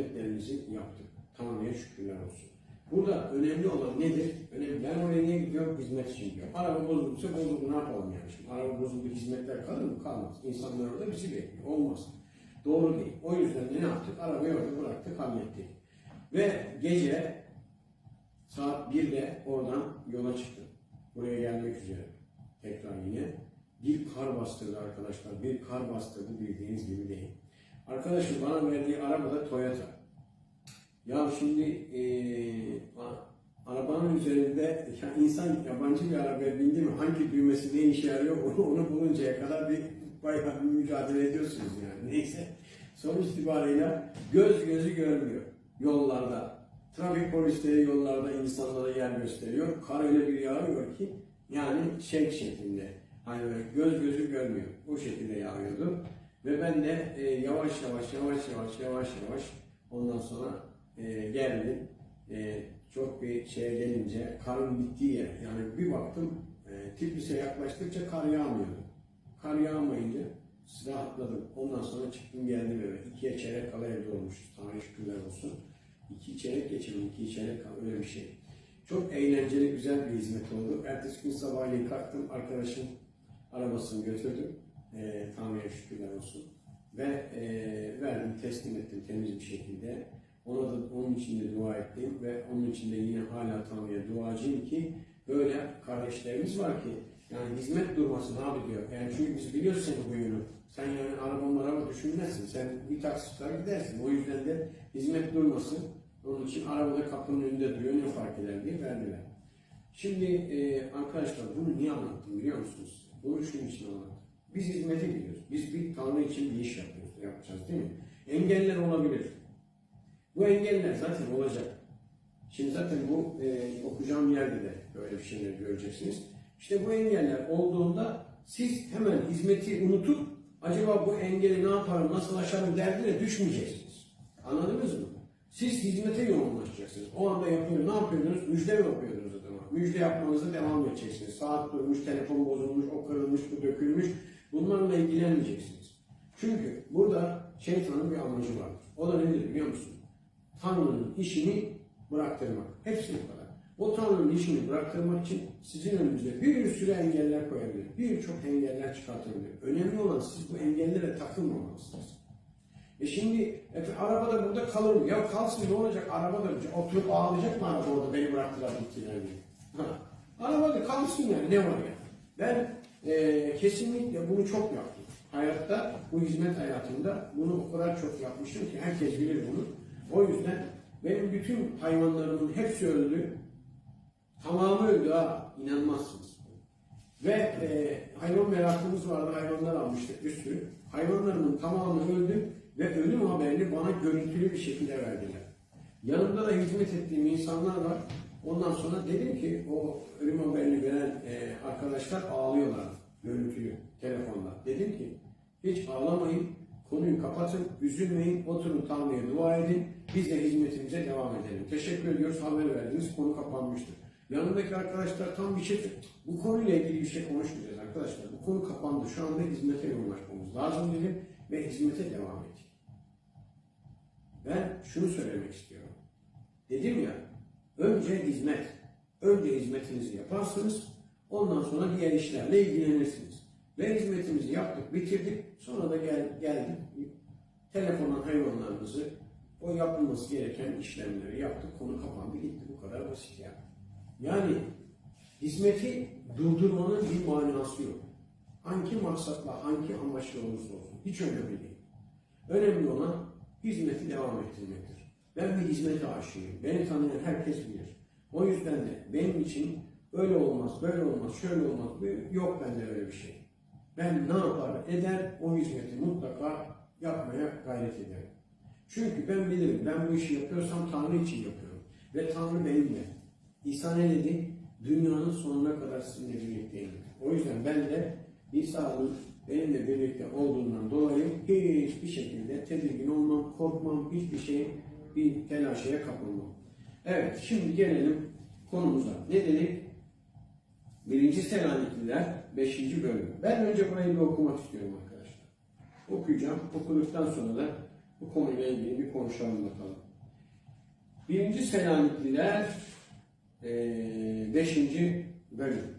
hizmetlerimizi yaptık. Tanrı'ya şükürler olsun. Burada önemli olan nedir? Önemli. Ben oraya niye gidiyorum? Hizmet için gidiyorum. Araba bozulduysa bozuldu ne yapalım yani şimdi? Araba bozuldu hizmetler kalır mı? Kalmaz. İnsanlar orada bizi bekliyor. Olmaz. Doğru değil. O yüzden de ne yaptık? Arabayı orada bıraktık, hallettik. Ve gece saat 1'de oradan yola çıktım. Buraya gelmek üzere. Tekrar yine. Bir kar bastırdı arkadaşlar. Bir kar bastırdı bildiğiniz gibi değil. Arkadaşım bana verdiği araba da Toyota. Ya şimdi a- arabanın üzerinde ya insan yabancı bir arabaya bindi mi hangi düğmesi ne işe yarıyor onu, onu buluncaya kadar bir bayağı bir mücadele ediyorsunuz yani. Neyse sonuç itibariyle göz gözü görmüyor yollarda. Trafik polisleri yollarda insanlara yer gösteriyor. Kar öyle bir yağıyor ki yani şek şeklinde. Hani böyle göz gözü görmüyor. O şekilde yağıyordu. Ve ben de e, yavaş yavaş yavaş yavaş yavaş yavaş ondan sonra e, geldim. E, çok bir şeye gelince karın bittiği yer. Yani bir baktım e, Tiflis'e yaklaştıkça kar yağmıyordu. Kar yağmayınca rahatladım. Ondan sonra çıktım geldim eve. İkiye çeyrek kala evde olmuşuz. Tanrı şükürler olsun. İki çeyrek geçirdim. iki çeyrek kala öyle bir şey. Çok eğlenceli, güzel bir hizmet oldu. Ertesi gün sabahleyin kalktım. Arkadaşım arabasını götürdüm. E, Tanrı'ya şükürler olsun. Ve e, verdim, teslim ettim temiz bir şekilde. Ona da onun için de dua ettim ve onun için de yine hala Tanrı'ya duacıyım ki böyle kardeşlerimiz var ki yani hizmet durmasın abi diyor. Yani çünkü biz biliyoruz senin huyunu. Sen yani araba araba düşünmezsin. Sen bir taksi tutar gidersin. O yüzden de hizmet durmasın. Onun için arabada kapının önünde duruyor ne fark eder diye verdiler. Şimdi e, arkadaşlar bunu niye anlattım biliyor musunuz? Bunu şunun için anlattım. Biz hizmete gidiyoruz. Biz bir Tanrı için bir iş yapıyoruz, yapacağız değil mi? Engeller olabilir. Bu engeller zaten olacak. Şimdi zaten bu e, okuyacağım yerde de böyle bir şeyler göreceksiniz. İşte bu engeller olduğunda siz hemen hizmeti unutup acaba bu engeli ne yaparım, nasıl aşarım derdine düşmeyeceksiniz. Anladınız mı? Siz hizmete yoğunlaşacaksınız. O anda yapıyor, ne yapıyordunuz? Müjde mi yapıyordunuz adama? Müjde yapmanıza devam edeceksiniz. Saat durmuş, telefon bozulmuş, o kırılmış, bu dökülmüş. Bunlarla ilgilenmeyeceksiniz. Çünkü burada şeytanın bir amacı var. O da nedir biliyor musun? Tanrı'nın işini bıraktırmak. Hepsi bu kadar. O Tanrı'nın işini bıraktırmak için sizin önünüze bir sürü engeller koyabilir. Birçok engeller çıkartabilir. Önemli olan siz bu engellere takılmamalısınız. E şimdi e, arabada burada kalır mı? Ya kalsın ne olacak? Arabada oturup ağlayacak mı araba orada beni bıraktılar gittiler diye. Ha. Arabada kalsın yani ne var ya? Ben e, kesinlikle bunu çok yaptım. Hayatta, bu hizmet hayatında bunu o kadar çok yapmışım ki herkes bilir bunu. O yüzden benim bütün hayvanlarımın hepsi öldü. Tamamı öldü ha. inanmazsınız. Ve e, hayvan merakımız vardı. Hayvanlar almıştık bir sürü. Hayvanlarımın tamamı öldü ve ölüm haberini bana görüntülü bir şekilde verdiler. Yanımda da hizmet ettiğim insanlar var. Ondan sonra dedim ki o ölüm haberini veren e, arkadaşlar ağlıyorlar görüntülü telefonla. Dedim ki hiç ağlamayın, konuyu kapatın, üzülmeyin, oturun Tanrı'ya dua edin, biz de hizmetimize devam edelim. Teşekkür ediyoruz, haber verdiniz, konu kapanmıştır. Yanındaki arkadaşlar tam bir şey, bu konuyla ilgili bir şey konuşmayacağız arkadaşlar. Bu konu kapandı, şu anda hizmete yoğunlaşmamız lazım dedim ve hizmete devam ettik. Ben şunu söylemek istiyorum. Dedim ya, önce hizmet. Önce hizmetinizi yaparsınız, ondan sonra diğer işlerle ilgilenirsiniz. Ve hizmetimizi yaptık, bitirdik. Sonra da gel, geldik, telefona hayvanlarımızı, o yapılması gereken işlemleri yaptık, konu kapandı, gitti. Bu kadar basit yani. Yani hizmeti durdurmanın bir manası yok. Hangi maksatla, hangi amaçla olursa olsun. Hiç önemli değil. Önemli olan hizmeti devam ettirmektir. Ben bir hizmete aşığıyım. Beni tanıyan herkes bilir. O yüzden de benim için öyle olmaz, böyle olmaz, şöyle olmaz. Yok bende öyle bir şey. Ben ne yapar eder o hizmeti mutlaka yapmaya gayret ederim. Çünkü ben bilirim ben bu işi yapıyorsam Tanrı için yapıyorum. Ve Tanrı benimle. İsa ne dedi? Dünyanın sonuna kadar sizinle birlikteyim. O yüzden ben de İsa'nın benimle birlikte olduğundan dolayı hiçbir şekilde tedirgin olmam, korkmam, hiçbir şey bir telaşeye kapılmam. Evet, şimdi gelelim konumuza. Ne dedik? Birinci Selanikliler 5. bölüm. Ben önce burayı bir okumak istiyorum arkadaşlar. Okuyacağım. Okuduktan sonra da Bu konuyla ilgili bir konuşalım bakalım. Birinci Selanikliler eee beşinci bölüm.